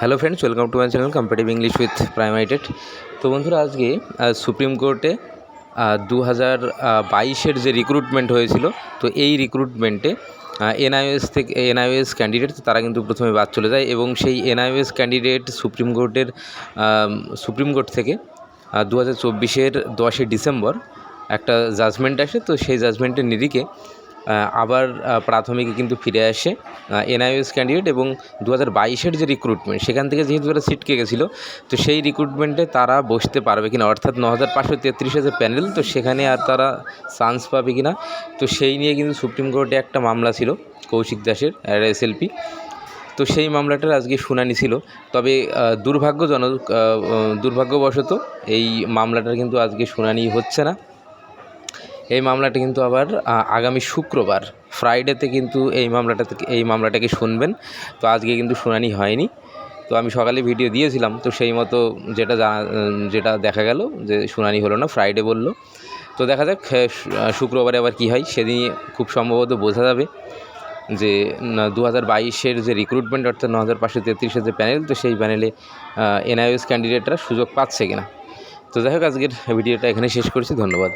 Hello friends welcome to my channel competitive English with প্রাইমাইটেড তো বন্ধুরা, আজকে সুপ্রিম কোর্টে দু হাজার বাইশের যে রিক্রুটমেন্ট হয়েছিল, তো এই রিক্রুটমেন্টে এনআইএস থেকে এনআইএস ক্যান্ডিডেট তারা কিন্তু প্রথমে বাদ চলে যায় এবং সেই এনআইএস ক্যান্ডিডেট সুপ্রিম কোর্টের সুপ্রিম কোর্ট থেকে দু হাজার চব্বিশের দশই ডিসেম্বর একটা জাজমেন্ট আসে। তো সেই জাজমেন্টের নিরিখে আবার প্রাথমিকে কিন্তু ফিরে আসে এনআইএস ক্যান্ডিডেট এবং দু হাজার বাইশের যে রিক্রুটমেন্ট সেখান থেকে যেহেতু তারা সিটকে গেছিল, তো সেই রিক্রুটমেন্টে তারা বসতে পারবে কিনা, অর্থাৎ ন হাজার পাঁচশো তেত্রিশের যে প্যানেল তো সেখানে আর তারা চান্স পাবে কিনা, তো সেই নিয়ে কিন্তু সুপ্রিম কোর্টে একটা মামলা ছিল, কৌশিক দাসের এসএলপি তো সেই মামলাটার আজকে শুনানি ছিল, তবে দুর্ভাগ্যজনক দুর্ভাগ্যবশত এই মামলাটার কিন্তু আজকে শুনানি হচ্ছে না। এই মামলাটা কিন্তু আবার আগামী শুক্রবার ফ্রাইডেতে কিন্তু এই মামলাটা এই মামলাটাকে শুনবেন। তো আজকে কিন্তু শুনানি হয়নি। তো আমি সকালে ভিডিও দিয়েছিলাম, তো সেই মতো যেটা যেটা দেখা গেল যে শুনানি হলো না ফ্রাইডে বলল। তো দেখা যাক শুক্রবারে আবার কী হয়, সেদিনই খুব সম্ভবত বোঝা যাবে যে দু হাজার বাইশের যে রিক্রুটমেন্ট অর্থাৎ ন হাজার পাঁচশো তেত্রিশের যে প্যানেল তো সেই প্যানেলে এনআইএস ক্যান্ডিডেটরা সুযোগ পাচ্ছে কিনা। তো যাই আজকের ভিডিওটা এখানে শেষ করছি, ধন্যবাদ।